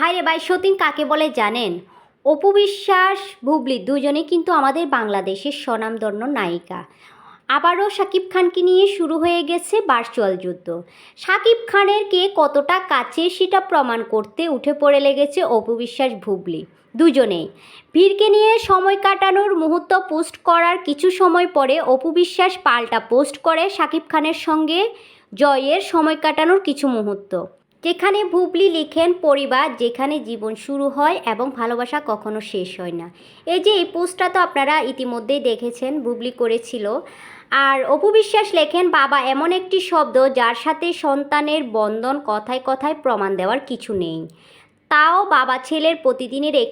ভাইরে ভাই, সতীন কাকে বলে জানেন? অপু বিশ্বাস, বুবলি দুজনেই কিন্তু আমাদের বাংলাদেশের স্বনামধন্য নায়িকা। আবারও শাকিব খানকে নিয়ে শুরু হয়ে গেছে ভার্চুয়াল যুদ্ধ। শাকিব খানের কে কতটা কাছে সেটা প্রমাণ করতে উঠে পড়ে লেগেছে অপু বিশ্বাস, বুবলি দুজনেই। ভিড়কে নিয়ে সময় কাটানোর মুহূর্ত পোস্ট করার কিছু সময় পরে অপু বিশ্বাস পাল্টা পোস্ট করে শাকিব খানের সঙ্গে জয়ের সময় কাটানোর কিছু মুহূর্ত। যেখানে ভুবলি লিখেন, পরিবার যেখানে জীবন শুরু হয় এবং ভালোবাসা কখনো শেষ হয় না। এই যে এই পোস্টটা তো আপনারা ইতিমধ্যেই দেখেছেন ভুবলি করেছিল। আর অপু বিশ্বাস লেখেন, বাবা, এমন একটি শব্দ যার সাথে সন্তানের বন্ধন কথায় কথায় প্রমাণ দেওয়ার কিছু নেই। তাও বাবা ছেলের প্রতিদিনের এই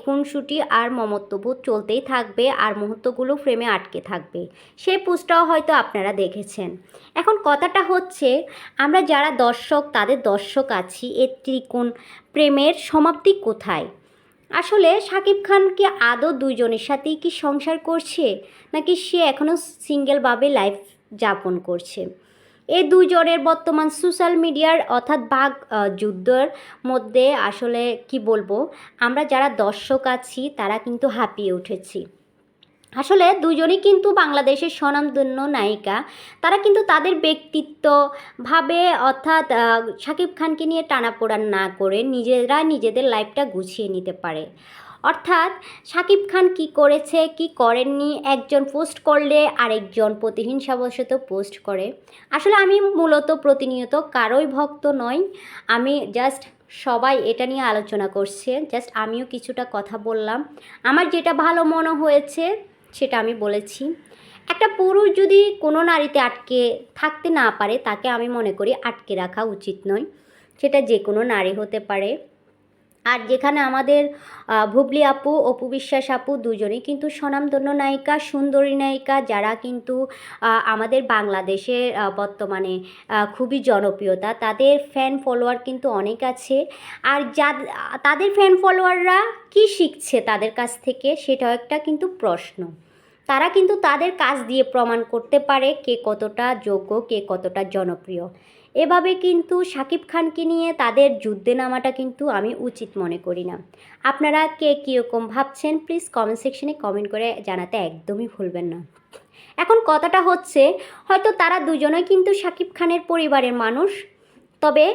আর মমত্ববোধ চলতেই থাকবে আর মুহূর্তগুলো ফ্রেমে আটকে থাকবে। সেই পোস্টটাও হয়তো আপনারা দেখেছেন। এখন কথাটা হচ্ছে, আমরা যারা দর্শক, তাদের দর্শক আছি, এর ত্রিকোণ প্রেমের সমাপ্তি কোথায়? আসলে শাকিব খান কি আদৌ দুইজনের সাথেই কি সংসার করছে? নাকি সে এখনও সিঙ্গেলভাবে লাইফ যাপন করছে? এই দুজনের বর্তমান সোশ্যাল মিডিয়ার অর্থাৎ বাঘ যুদ্ধের মধ্যে আসলে কি বলব, আমরা যারা দর্শক আছি তারা কিন্তু হাঁপিয়ে উঠেছি। আসলে দুজনেই কিন্তু বাংলাদেশের স্বনামধন্য নায়িকা। তারা কিন্তু তাদের ব্যক্তিত্বভাবে অর্থাৎ শাকিব খানকে নিয়ে টানাপোড়ান না করে নিজেরা নিজেদের লাইফটা গুছিয়ে নিতে পারে। অর্থাৎ শাকিব খান কি করেছে, কি করেননি, একজন পোস্ট করলে আরেকজন প্রতিহিংসাবশত পোস্ট করে। আসলে আমি মূলত প্রতিনিয়ত কারোই ভক্ত নই, আমি জাস্ট সবাই এটা নিয়ে আলোচনা করছে জাস্ট আমিও কিছুটা কথা বললাম। আমার যেটা ভালো মনে হয়েছে সেটা আমি বলেছি। একটা পুরুষ যদি কোনো নারীতে আটকে থাকতে না পারে, তাকে আমি মনে করি আটকে রাখা উচিত নয়। সেটা যে কোনো নারী হতে পারে। আর যেখানে আমাদের ভুবলি আপু, অপু বিশ্বাস আপু দুজনেই কিন্তু স্বনামধন্য নায়িকা, সুন্দরী নায়িকা, যারা কিন্তু আমাদের বাংলাদেশে বর্তমানে খুবই জনপ্রিয়তা। তাদের ফ্যান ফলোয়ার কিন্তু অনেক আছে। আর যা তাদের ফ্যান ফলোয়াররা কি শিখছে তাদের কাছ থেকে সেটাও একটা কিন্তু প্রশ্ন। তারা কিন্তু তাদের কাজ দিয়ে প্রমাণ করতে পারে কে কতটা যোগ্য, কে কতটা জনপ্রিয়। এভাবে কিন্তু শাকিব খানকে নিয়ে তাদের যুদ্ধে নামাটা কিন্তু আমি উচিত মনে করি না। আপনারা কে কীরকম ভাবছেন প্লিজ কমেন্ট সেকশনে কমেন্ট করে জানাতে একদমই ভুলবেন না। এখন কথাটা হচ্ছে, হয়তো তারা দুজনেই কিন্তু শাকিব খানের পরিবারের মানুষ, তবে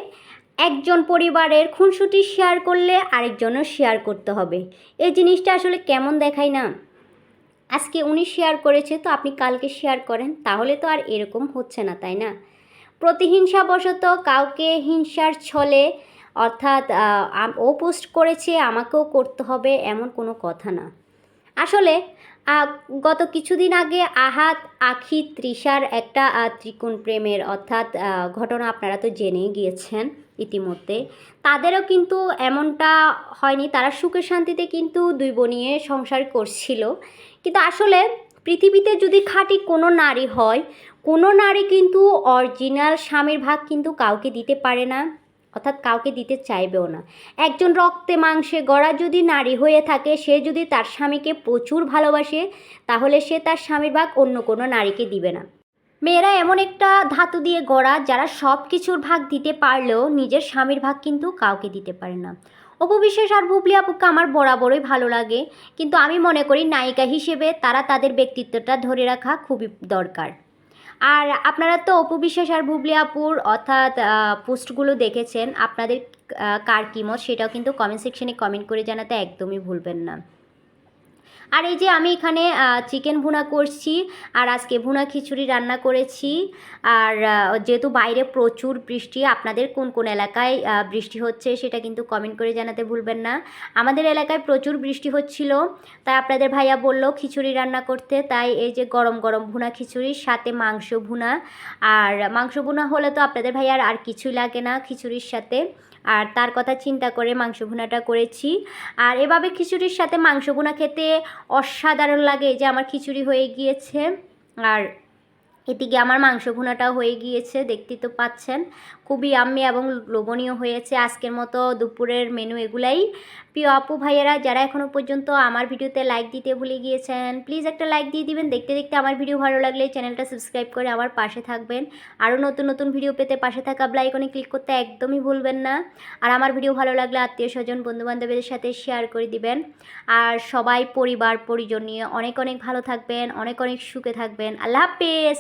একজন পরিবারের খুনসুটি শেয়ার করলে আরেকজনও শেয়ার করতে হবে। এই জিনিসটা আসলে কেমন দেখায় না? আজকে উনি শেয়ার করেছে, তো আপনি কালকে শেয়ার করেন, তাহলে তো আর এরকম হচ্ছে না, তাই না? প্রতিহিংসাবশত কাউকে হিংসার ছলে, অর্থাৎ ও পোস্ট করেছে, আমাকেও করতে হবে, এমন কোনো কথা না। আসলে গত কিছুদিন আগে আহাত আখি তৃষার একটা ত্রিকোণ প্রেমের, অর্থাৎ ঘটনা আপনারা তো জেনেই গিয়েছেন ইতিমধ্যে, তাদেরও কিন্তু এমনটা হয়নি, তারা সুখে শান্তিতে কিন্তু দুই বোনিয়ে সংসার করছিল কিন্তু আসলে পৃথিবীতে যদি খাঁটি কোনো নারী হয়, কোনো নারী কিন্তু অরিজিনাল স্বামীর ভাগ কিন্তু কাউকে দিতে পারে না, অর্থাৎ কাউকে দিতে চাইবেও না। একজন রক্তে মাংসে গড়া যদি নারী হয়ে থাকে, সে যদি তার স্বামীকে প্রচুর ভালোবাসে, তাহলে সে তার স্বামীর ভাগ অন্য কোনো নারীকে দিবে না। মেয়েরা এমন একটা ধাতু দিয়ে গড়া যারা সব কিছুর ভাগ দিতে পারলেও নিজের স্বামীর ভাগ কিন্তু কাউকে দিতে পারে না। অপবিশ্বাস আর বুবলি আপুকে আমার বরাবরই ভালো লাগে। কিন্তু আমি মনে করি নায়িকা হিসেবে তারা তাদের ব্যক্তিত্বটা ধরে রাখা খুবই দরকার। আর আপনারা তো অপু বিশ্বাস আর বুবলি আপুর অর্থাৎ পোস্টগুলো দেখেছেন, আপনাদের কার কী মত সেটাও কিন্তু কমেন্ট সেকশনে কমেন্ট করে জানাতে একদমই ভুলবেন না। আর এই যে আমি এখানে চিকেন ভুনা করছি, আর আজকে ভুনা খিচুড়ি রান্না করেছি। আর যেহেতু বাইরে প্রচুর বৃষ্টি, আপনাদের কোন কোন এলাকায় বৃষ্টি হচ্ছে সেটা কিন্তু কমেন্ট করে জানাতে ভুলবেন না। আমাদের এলাকায় প্রচুর বৃষ্টি হচ্ছিল, তাই আপনাদের ভাইয়া বলল খিচুড়ি রান্না করতে, তাই এই যে গরম গরম ভুনা খিচুড়ির সাথে মাংস ভুনা। আর মাংস ভুনা হলে তো আপনাদের ভাইয়ার আর কিছুই লাগে না খিচুড়ির সাথে। আর তার কথা চিন্তা করে মাংস ভুনাটা করেছি। আর এভাবে খিচুড়ির সাথে মাংস ভুনা খেতে অসাধারণ লাগে যে আমার খিচুড়ি হয়ে গিয়েছে। আর এদিকে আমার মাংস ভুনাটাও হয়ে গিয়েছে দেখতে তো পাচ্ছেন। খুবই আমি এবং লোভনীয় হয়েছে। আজকের মতো দুপুরের মেনু এগুলাই। প্রিয় আপু ভাইয়েরা, যারা এখনও পর্যন্ত আমার ভিডিওতে লাইক দিতে ভুলে গিয়েছেন প্লিজ একটা লাইক দিয়ে দিবেন। দেখতে দেখতে আমার ভিডিও ভালো লাগলে চ্যানেলটা সাবস্ক্রাইব করে আমার পাশে থাকবেন। আরও নতুন নতুন ভিডিও পেতে পাশে থাকা ব্লাইকনে ক্লিক করতে একদমই ভুলবেন না। আর আমার ভিডিও ভালো লাগলে আত্মীয় স্বজন, বন্ধুবান্ধবদের সাথে শেয়ার করে দিবেন। আর সবাই, পরিবার, পরিজন নিয়ে অনেক অনেক ভালো থাকবেন, অনেক অনেক সুখে থাকবেন। আল্লাহ হাফেজ